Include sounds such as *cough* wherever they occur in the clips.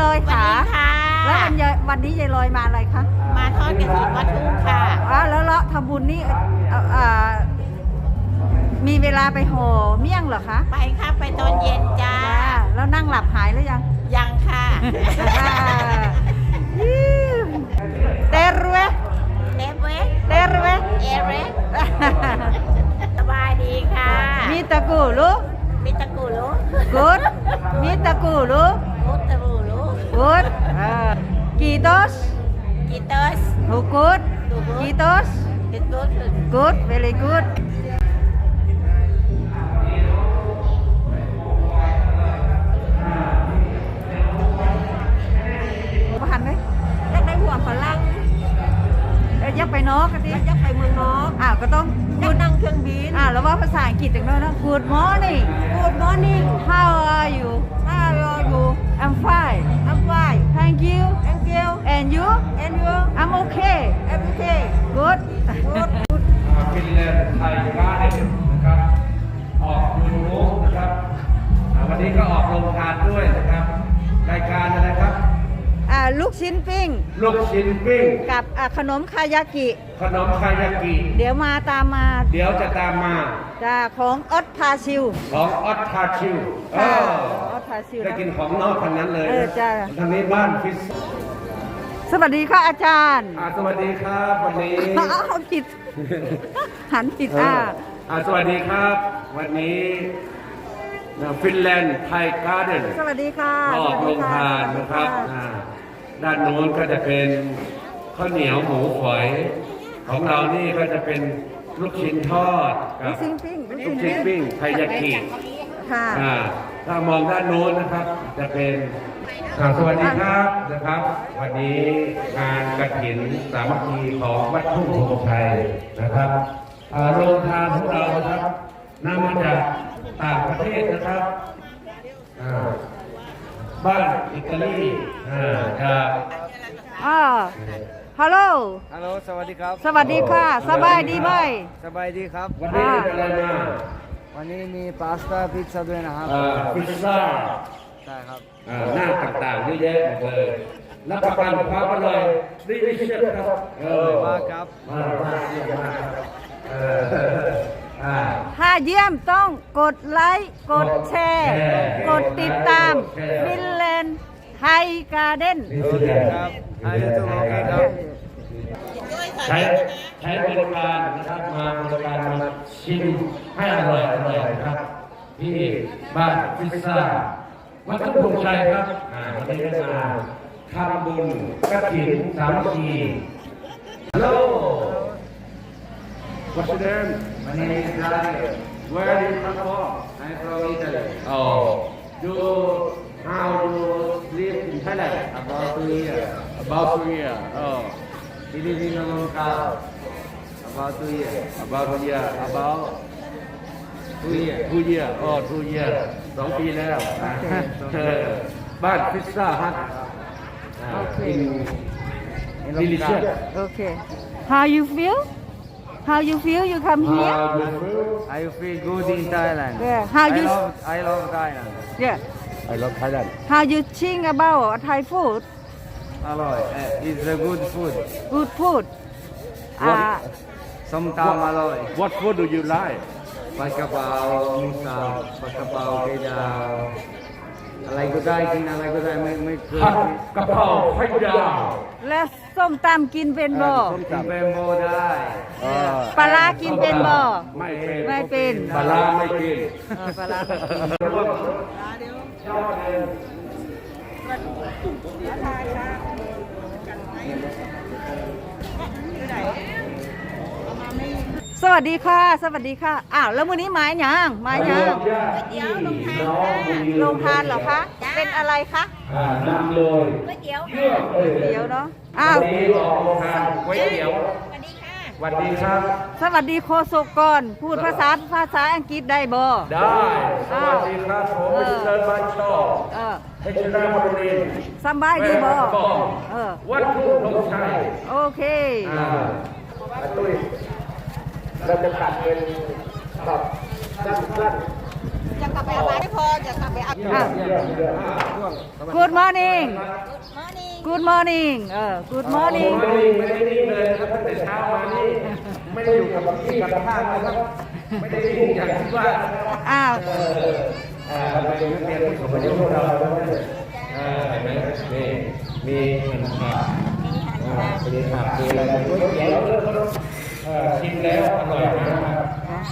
ลอยวันค่ะนี้ค่ะแล้ววันยายวันนี้ยายลอยมาอะไรคะมาทอดกระถิ่นวัดทุ่งค่ะอ๋อแล้วเลาะทำบุญนี่เอ่อเอ่อมีเวลาไปห่อเมี่ยงเหรอคะไปค่ะไปตอนเย็นจ้าจ้าแล้วนั่งหลับหายหรือยังยังค่ะเตรเวเอเวสเตรเวเอเวสสบายดีค่ะ มีตะกูลูมิตะกูรู้กูดมีตะกูลูมุตะรู อร์สฮูกูดกีโตสกิตุส good very good บ่หันไหมอยากได้หัวฝรั่งเอ้ยอยักไปนอกกันดิอยากไปเมืองนอกอ้าวก็ต้องอยากนั่งเครื่องบินอ่าแล้วว่าภาษาอังกฤษถึงด้วยนะ Good morning Good morning How are you How are you I'm fine I'm fine Thank you Thank you And you And you I'm okay Everything Good Good ฟินแลนด์ไทยบ้านเด็นะครับ ออกยูทูบนะครับอ่าวันนี้ก็ออกโรงทานด้วยนะครับรายการอะไรครับ อ่าลูกชิ้นปิ้งลูกชิ้นปิ้ง กับอ่าขนมคายากิ ขนมคายากิ เดี๋ยวมาตามมาเดี๋ยวจะตามมาจ้าของออสทาชิวของออสทาชิวเอค่ะอ ออสทาชิวได้นะกินของนอกทั้งนั้นเลยเออจ้ะทางนี้บ้านฟิสสวัสดีค่ะอาจารย์อ่าสวัสดีครับวันนี้อ้าวผิด หันผิดอ่าอ่าสวัสดีครับ วันนี้ฟินแลนด์ไทยการ์เด้นสวัสดีค่ะออกโรงทานนะครับอ่าด้านโน้นก็จะเป็นข้าวเหนียวหมูฝอยของเรานี่ก็จะเป็นลูกชิ้นทอดกัลูบกชิ้นปิ้งลูกชิ้นปิ้งไทยากิค่ะอ่า ถ้ามองด้านโน้นนะครับ จะเป็นอ่าสวัสดีครับนะครับ วันนี้งานกระถินสามัคคีของวัดทุ่งโพชัยนะครับอ่าโรงทานของเรานะครับนำมาจากต่างประเทศนะครับอ่าบ้านอิตาลีอ่าจากอ่าฮัลโหล ฮัลโหล สวัสดีครับ สวัสดีค่ะ สบายดีไหม สบายดีครับ วันนี้เป็นอะไรมา วันนี้มีพาสต้าพิซซ่าด้วยนะครับอ่าพิซซ่าใช่ครับอ่าหน้าต่างๆเยอะแยะหมดเลยรับประกันความอร่อยดีเชียครับเออมากครับ มากมากเยี่ยมมากครับเอออ่า ถ้าเยี่ยมต้องกดไลค์กดแชร์ แชร์กดติดตาม แชร์ฟินแลนด์ไทยการ์เด้นโอเคครับอายุทูโอเคครับ ใช้ใช้บริการนะครับมาบริการมาชิม ให้อร่อยอร่อยนะครับที่บ้านพิซซ่าวัดทุ่งพงชัยครับอ่าวันนี้ได้มาทำบุญกระถิ่นสามัคคีฮัลโหล What's your name? My name is Daniel. Where are you come from? I'm from Italy. Oh, you how you live in Thailand? About two years. About two years. Oh, We live in a long house. About two years. about a year. About Two years. two years. Oh, two years. สองปีแล้วเออบ้านพิซซ่าฮัท in In *laughs* delicious. Longkang. โอเค How you feel How you feel you come here How you feel? I feel good in Thailand. Yeah, how I you- love, I love Thailand. Yeah I love Thailand. How you think about Thai food Aloy. Uh, it's a good food. Good food อ่า Sometimes aloy. What food do you like? ปลากระเป๋าหมูสับปลากระเป๋าไข่ดาวอะไรก็ได้กินอะไรก็ได้ไม่ไม่เคยผัดกะเพราไข่ดาวและส้มตำกินเป็นบ่กินเบมโบได้ปลาร้ากินเป็นบ่ไม่เป็นไม่เป็นปลาร้าไม่กินเออปลาร้า สวัสดีค่ะ สวัสดีค่ะ อ้าวแล้วมื้อนี้หมายหยังหมายหยังเดี๋ยวลงทานโรงทานเหรอคะ เป็นอะไรคะอ่านำเลยก๋วยเตี๋ยวเลือกเลยเดี๋ยวเนาะ อ้าววันนี้ออกโรงทานก๋วยเตี๋ยว สวัสดีค่ะสวัสดีครับ สวัสดีโคศกก่อน พูดภาษาภาษาอังกฤษได้บ่ได้ สวัสดีครับผมเออมิสเตอร์บันชอเออเพชรราชบุรีสำบายดีบ่แม่กองเออวัดทุ่งธงชัยโอเคอ่าอาตุ้ย เราจะตัดเป็นแบบสั้นๆจะกลับไปอาบานไม่พอจะกลับไปอาบอะ Good morning มานี่ Good morning เออ Good morning ไม่ได้ไม่ได้นิ่งเลยนะครับตั้งแต่เช้ามานี่ไม่ได้อยู่กับที่กับท่านนะครับไม่ได้นิ่งอย่างที่ว่าอ้าวอ่าเราเป็นนักเรียนผู้สูงอายุพวกเราแล้วเนี่ยอ่าเห็นไหมนี่มีหันขาอ่ามีผักมีอะไรก๋วยเตี๋ยวเออ ชิมแล้วอร่อยมากครับ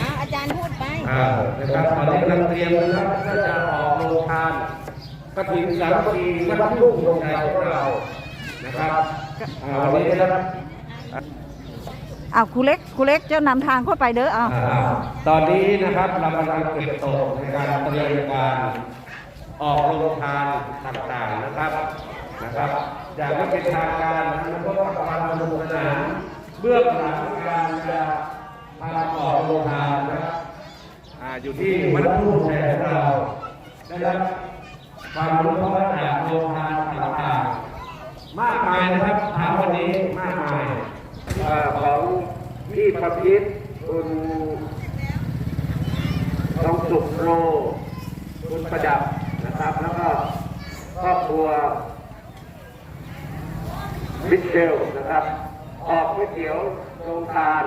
อะอาจารย์พูดไปอ่านะครับตอนนี้กำลังเตรียมนะครับก็จะออกโรงทานกฐินสามัคคีวัดทุ่งลงใจของเรานะครับอ่าวันนี้นะครับอ้าวครูเล็กครูเล็กเจ้านำทางเข้าไปเด้ออ้าวอ่าตอนนี้นะครับเรากำลังเก็บตกในการเตรียมการออกโรงทานต่างๆนะครับนะครับ อย่างไม่เป็นทางการนะครับเพราะว่าความสนุกสนาน เบื้องหลังการจะทำออโรงทานนะครับอ่าอยู่ที่วัดทุ่งแชร์ของเราได้รับความรู้จากโรงทานต่างๆมากมายนะครับทางวันนี้มากมายของพี่ประพิษคุณทองสุขโรคุณประดับนะครับ แล้วก็ครอบครัวมิเชลนะครับ ออกก๋วยเตี๋ยวโรงทาน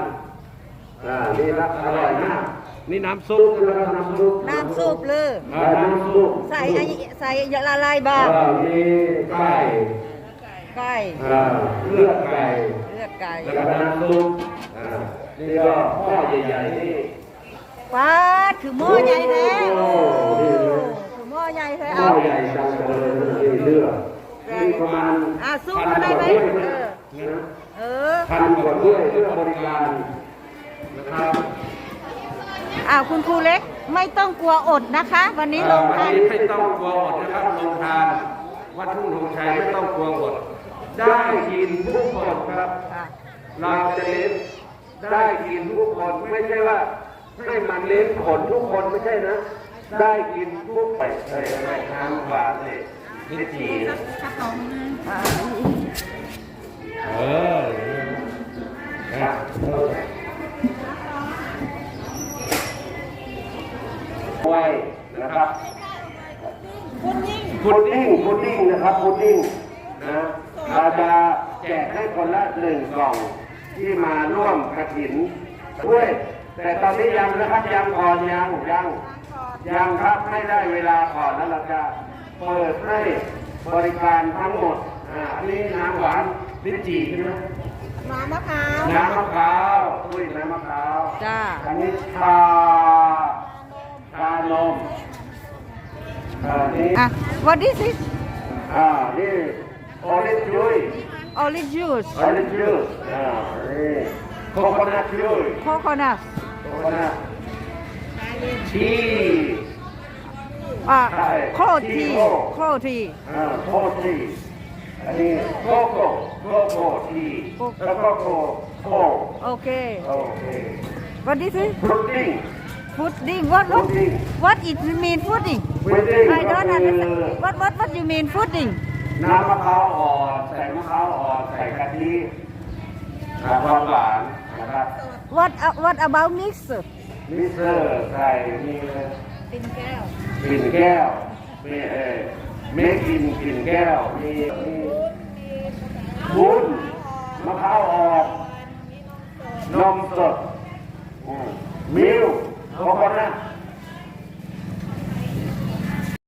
อ่านี่นะอร่อยมากนี่น้ำซุปนะครับน้ำซุปน้ำซุปเลยอ่าน้ำซุปใส่ไอ้ใส่ละลายบ้างอ่ามีไก่ไก่อ่าเลือดไก่เลือดไก่แล้วก็น้ำซุปอ่านี่ก็หม้อใหญ่ๆนี่ป้าดคือหม้อใหญ่แท้โอ้โอ้นี่เลยคือหม้อใหญ่แท้หม้อเอา ใหญ่จังเลยนี่เลือดนี่ประมาณอะสู้พันได้กว่าไหมถ้วยเออนะ เออพันกว่าถ้วยเพื่อบริการนะครับอ้าวคุณครูเล็กไม่ต้องกลัวอดนะคะ วันนี้ลงวัทานนี้ไม่ต้องกลัวอดนะครับลงทานวัดทุ่งธงชัยไม่ต้องกลัวอด ได้กินทุกคนครับค่ะเราจะเน้นได้กินทุกคนไม่ใช่ว่าให้มันเน้นผลทุกคนไม่ใช่นะ ได้กินทุกไปใส่อะไรทางหวานเลยนิดจีนะอ่า เออนะไว้นะครับพุดดิ้งพุดดิ้งนะครับพุดดิ้งนะเราจะแจกให้คนละหนึ่งกล่องที่มาร่วมกระถินด้วย แต่ตอนนี้ยังนะครับยังก่อนยังยังยังครับไม่ได้เวลาก่อนแล้วเราจะเปิดให้บริการทั้งหมด อ่า อันนี้น้ำหวาน ลิ้นจี่ใช่ไหมน้ำมะพร้าวน้ำมะพร้าวอุ้ยน้ำมะพร้าวจ้าอันนี้ชาชานมอันนี้อะ what is it อ่านี่ออเรนจ์ยุ้ย olive juice ออเรนจ์ยุ้ยอ่านี่โคโคนัทยุ้ย coconut โคโคนัทชีสอะใช่โคทีที่โคโคที อ่าโคทีอันนี้โกโก้โกโก้ทีโกโก้แล้วก็โคโคโอเค โอเค what is it พุดดิ้ง pudding what what Pudding. what it mean pudding พุดดิ้ง I ก็ don't คือ understand what what what you mean pudding น้ำมะพร้าวอ่อนใส่มะพร้าวอ่อนใส่กะทิหาความหวานนะครับ what uh, what about mix มิเซอร์ใส่มีเป็นแก้วกลิ่นแก้วมีเออ เมคกินกลิ่นแก้ว มีมีวุ้นมะพร้าวอ่อนนมสดอืมมิลค์โคโคนัท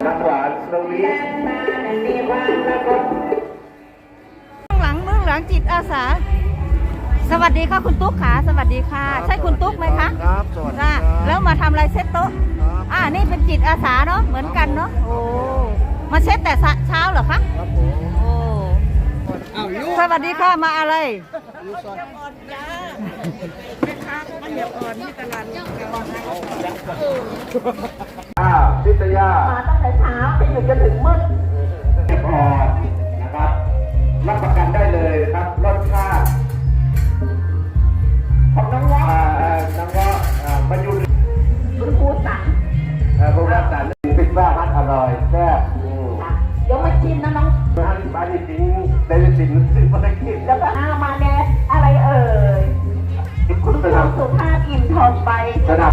น้ำหวานตรงนี้เบื้องหลังเบื้องหลังจิตอาสา สวัสดีค่ะคุณตุ๊กขาสวัสดีค่ะ ใช่คุณตุ๊กไหมคะครับสวัสดีจ้าครับแล้วมาทำอะไรเช็ดโต๊ะครับอ่านี่เป็นจิตอาสาเนาะเหมือนกันเนาะโอ้ มาเช็ดแต่เช้าเหรอคะครับผมโอ้อ้าวยุสวัสดีค่ะมาอะไรยุซอยอ้าวพิทยามาตั้งแต่เช้าไปอยู่จนถึงมืดเรียบร้อยนะครับรับประกันได้เลยครับ ๆเป็นสิ่งสิ่งภารกิจแล้วก็อามาแน่อะไรเอ่ยคุณครูสุภาพอิ่มทองไป ระดับ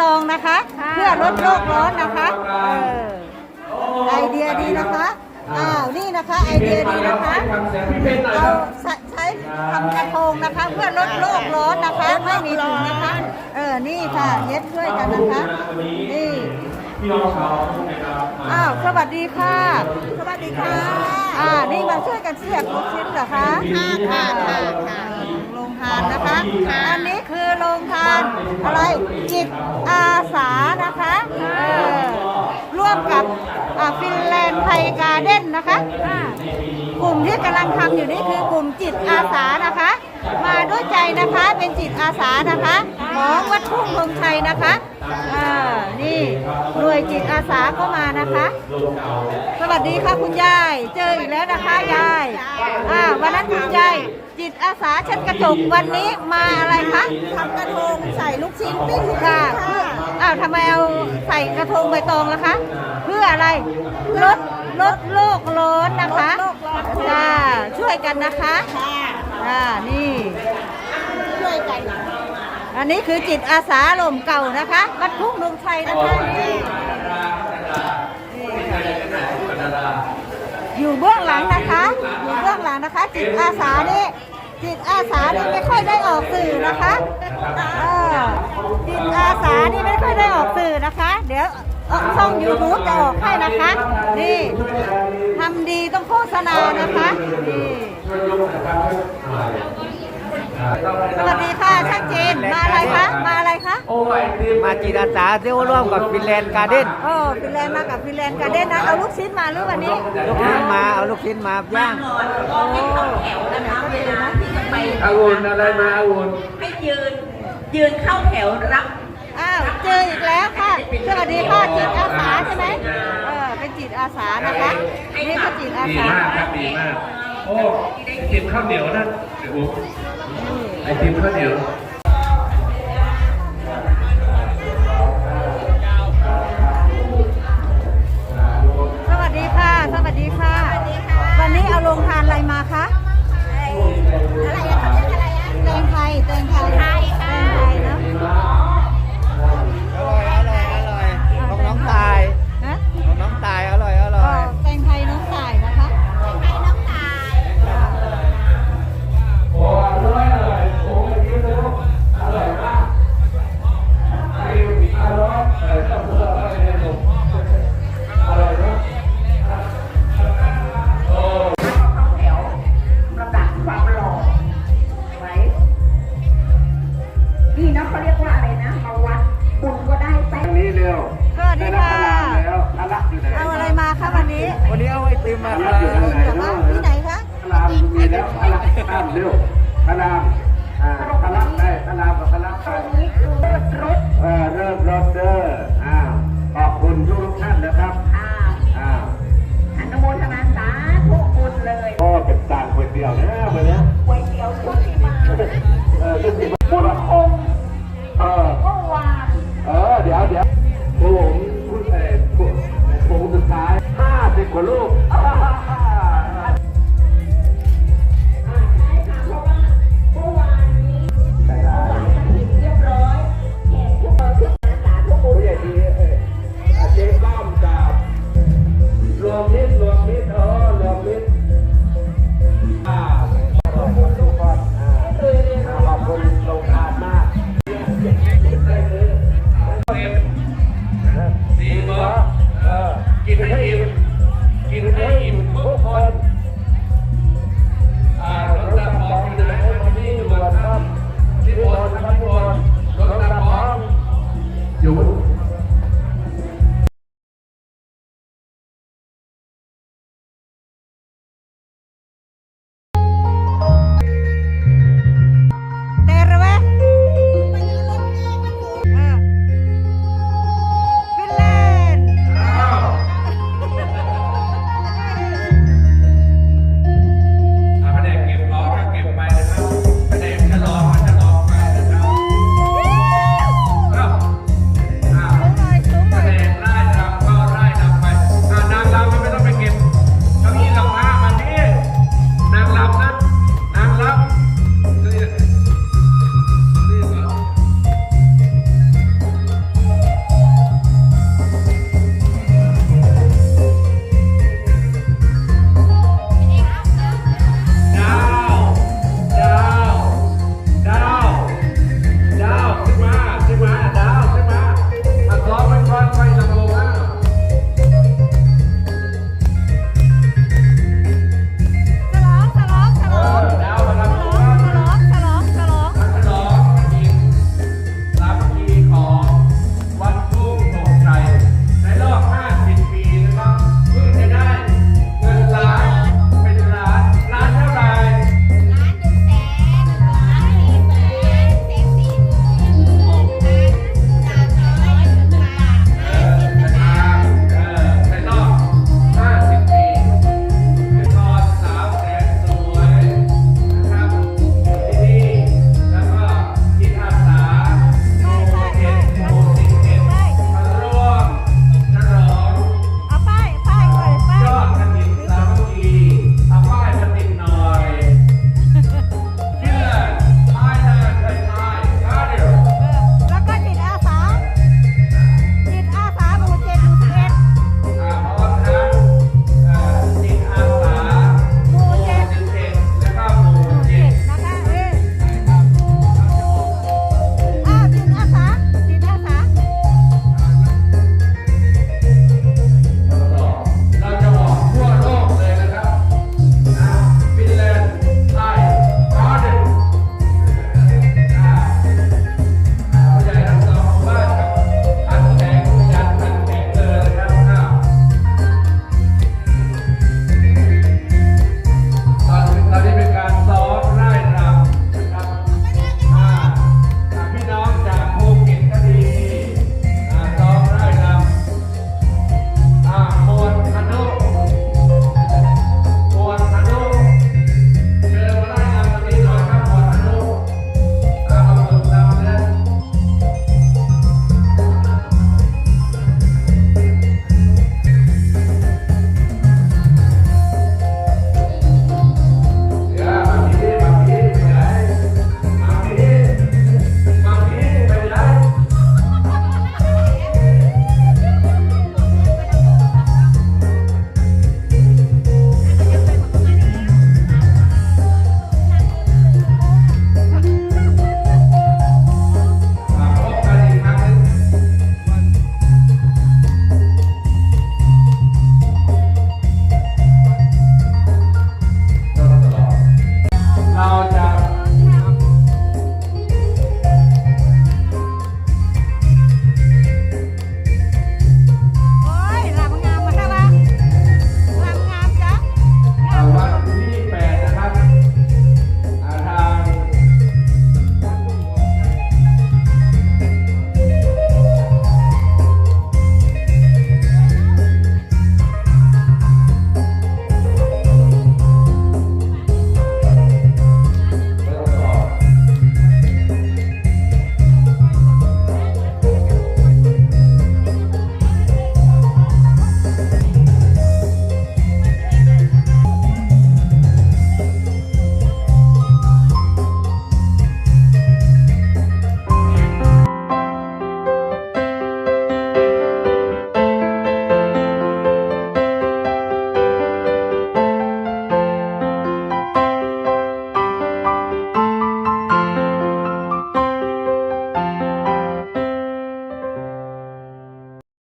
ตองนะคะ เพื่อลดโลกร้อนนะคะเออไอเดียดีนะคะอ้าวนี่นะคะไอเดียดีนะคะฟังเสียงพี่เพชรหน่อยคเอารับใช้ใช้ทำกระทงนะคะเพื่อลดโลกร้อนนะคะไม่มีถุงนะคะเออนี่ค่ะเย็บช่วยกันนะคะนี่พี่น้องชาวทุ่งนะครับอ้าวสวัสดีค่ะ สวัสดีค่ะอ่านี่มาช่วยกันเสียบลูกชิ้นเหรอคะค่ะค่ะค่ะโรงทานนะคะ อันนี้คือโรงทานอะไรจิตอาสานะคะเออร่วมกับฟินแลนด์ไทยการ์เด้นนะคะ กลุ่มที่กำลังทำอยู่นี่คือกลุ่มจิตอาสานะคะ มาด้วยใจนะคะเป็นจิตอาสานะคะ ของวัดทุ่งธงชัยนะคะ อ่า นี่หน่วยจิตอาสาก็มานะคะ สวัสดีค่ะคุณยาย เจออีกแล้วนะคะยาย อ่า วันนั้นคุณยายจิตอาสาเช็ดกระจกวันนี้มาอะไรคะทำกระทงใส่ลูกชิ้นปิ้งค่ะอ้าวทำไมเอาใส่กระทงใบตองล่ะคะ เพื่ออะไรลดลดโลกร้อนนะคะจ้าช่วยกันนะคะอ่านี่ช่วยกัน อันนี้คือจิตอาสาลมเก่านะคะวัดทุ่งลงชัยนะคะนี่อยู่เบื้องหลังนะคะ อยู่เบื้องหลังนะคะ จิตอาสานี่จิตอาสานี่ไม่ค่อยได้ออกสื่อนะคะเออจิตอาสานี่ไม่ค่อยได้ออกสื่อนะคะ เดี๋ยวเอ่อช่องยูทูบจะออกให้นะคะ นี่ทำดีต้องโฆษณานะคะนี่ สวัสดีค่ะช่างเจนมาอะไรคะมาอะไรคะโอ้ยทีมมาจิตอาสาเที่ยวร่วมกับฟินแลนด์การ์เด้นโอ้ฟินแลนด์มากับฟินแลนด์การ์เด้นนะเอาลูกชิ้นมาหรือวันนี้ลูกชิ้นมาเอาลูกชิ้นมาย่างโอ้เวลาที่จะไปอาวุธอะไรมาอาวุธให้ยืนยืนเข้าแถวรับอ้าวเจออีกแล้วค่ะสวัสดีค่ะจิตอาสาใช่ไหมเออเป็นจิตอาสานะคะนี่ก็จิตอาดีสามากครับดีมากโอ้ไอติมข้าวเหนียวนะเดี๋ยว อุ๊บไเอาไอติมมาคพรัลังอยู่บไหนเดี๋ยวนะที่ไหนคะพลังมีแล้วพลังข้ามเร็วพลังอ่าพลังได้พลังกับพลังไปรถเออเริ่มรถเด้ออ้าวขอบคุณทุกท่านนะครับอ้าวอนุโมทนาสาธุบุญเลยก็เป็นต่างคนเดียวนะวันนี้ก๋วยเตี๋ยวชุดที่มาเออทุกทีบุญคงเออเมื่อวานเออเดี๋ยวเดี๋ยวผมพูดเออผมสุดท้ายห้าสิบกว่าลูก